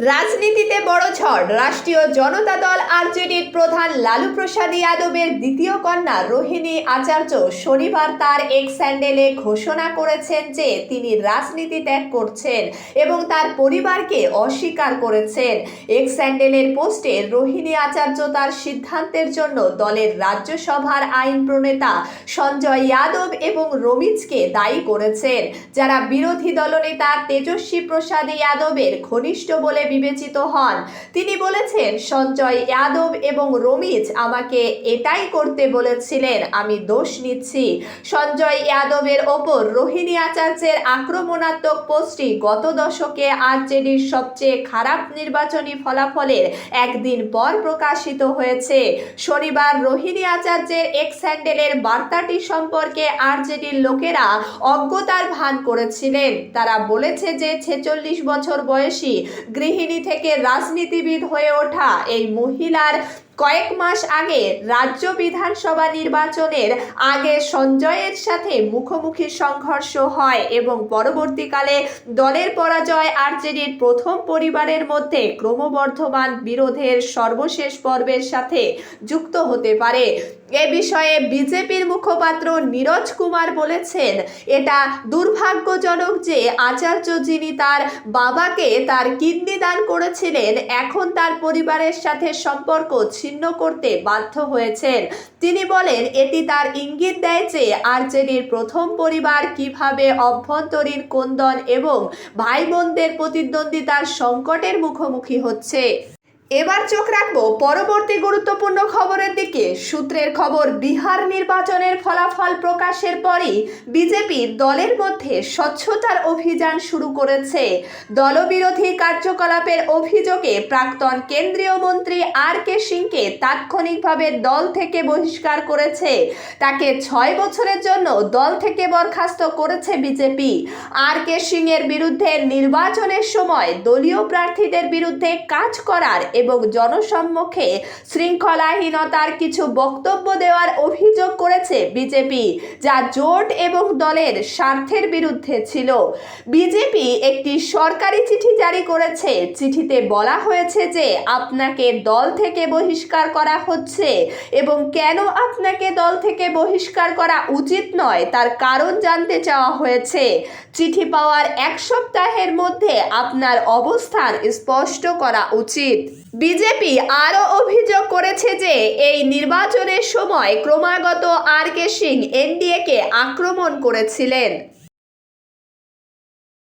রাজনীতিতে বড় ঝড়। রাষ্ট্রীয় জনতা দল আরজেডির প্রধান লালু প্রসাদ যাদবের দ্বিতীয় কন্যা রোহিণী আচার্য শনিবার তার এক স্যান্ডেলে ঘোষণা করেছেন যে তিনি রাজনীতি ত্যাগ করছেন এবং তার পরিবারকে অস্বীকার করেছেন। এক স্যান্ডেলের পোস্টে রোহিণী আচার্য তার সিদ্ধান্তের জন্য দলের রাজ্যসভার আইন প্রণেতা সঞ্জয় যাদব এবং রমিজকে দায়ী করেছেন। যারা বিরোধী দলনেতা তেজস্বী প্রসাদ যাদবের ঘনিষ্ঠ বলে বিবেচিত হন। তিনি বলেছেন, সঞ্জয় যাদব এবং রমিজ আমাকে এটাই করতে বলেছিলেন, আমি দোষ নিচ্ছি। সঞ্জয় যাদবের ওপর রোহিণী আচার্যের আক্রমণাত্মক পোস্টটি গত দশকে আরজেডির সবচেয়ে খারাপ নির্বাচনী ফলাফলের একদিন পর প্রকাশিত হয়েছে। শনিবার রোহিণী আচার্যের এক স্যান্ডেলের বার্তাটি সম্পর্কে আরজেডির লোকেরা অজ্ঞতার ভান করেছিলেন। তারা বলেছে যে ছেচল্লিশ বছর বয়সী গৃহিণী থেকে রাজনীতিবিদ হয়ে ওঠা এই মহিলার কয়েক মাস আগে রাজ্য বিধানসভা নির্বাচনের আগে সঞ্জয়ের সাথে মুখোমুখি সংঘর্ষ হয় এবং পরবর্তীকালে দলের পরাজয় আরজেডির প্রথম পরিবারের মধ্যে ক্রমবর্ধমান বিরোধের সর্বশেষ পর্বের সাথে যুক্ত হতে পারে। এ বিষয়ে বিজেপির মুখপাত্র নীরজ কুমার বলেছেন, এটা দুর্ভাগ্যজনক যে আচার্য যিনি তার বাবাকে তার কিডনি দান করেছিলেন, এখন তার পরিবারের সাথে সম্পর্ক ছিন্ন করতে বাধ্য হয়েছেন। তিনি বলেন, এটি তার ইঙ্গিত দেয় যে আরজেডির প্রথম পরিবার কীভাবে অভ্যন্তরীণ কোন্দন এবং ভাই বোনদের প্রতিদ্বন্দ্বিতার সংকটের মুখোমুখি হচ্ছে। এবার চোখ রাখব পরবর্তী গুরুত্বপূর্ণ খবরের দিকে। সূত্রের খবর, বিহার নির্বাচনের ফলাফল প্রকাশের পরই বিজেপি দলের মধ্যে স্বচ্ছতার অভিযান শুরু করেছে। দলবিরোধী কার্যকলাপের অভিযোগে প্রাক্তন কেন্দ্রীয় মন্ত্রী আর কে সিংকে তাৎক্ষণিকভাবে দল থেকে বহিষ্কার করেছে। তাকে ছয় বছরের জন্য দল থেকে বরখাস্ত করেছে বিজেপি। আর কে সিং এর বিরুদ্ধে নির্বাচনের সময় দলীয় প্রার্থীদের বিরুদ্ধে কাজ করার এবং জনসম্মুখে শৃঙ্খলাহীনতার কিছু বক্তব্য দেওয়ার অভিযোগ করেছে বিজেপি, যা জোট এবং দলের স্বার্থের বিরুদ্ধে ছিল। বিজেপি একটি সরকারি চিঠি জারি করেছে। চিঠিতে বলা হয়েছে যে, আপনাকে দল থেকে বহিষ্কার করা হচ্ছে এবং কেন আপনাকে দল থেকে বহিষ্কার করা উচিত নয় তার কারণ জানতে চাওয়া হয়েছে। চিঠি পাওয়ার এক সপ্তাহের মধ্যে আপনার অবস্থান স্পষ্ট করা উচিত। বিজেপি আরও অভিযোগ করেছে যে এই নির্বাচনের সময় ক্রমাগত আর কে সিং এনডিএকে আক্রমণ করেছিলেন।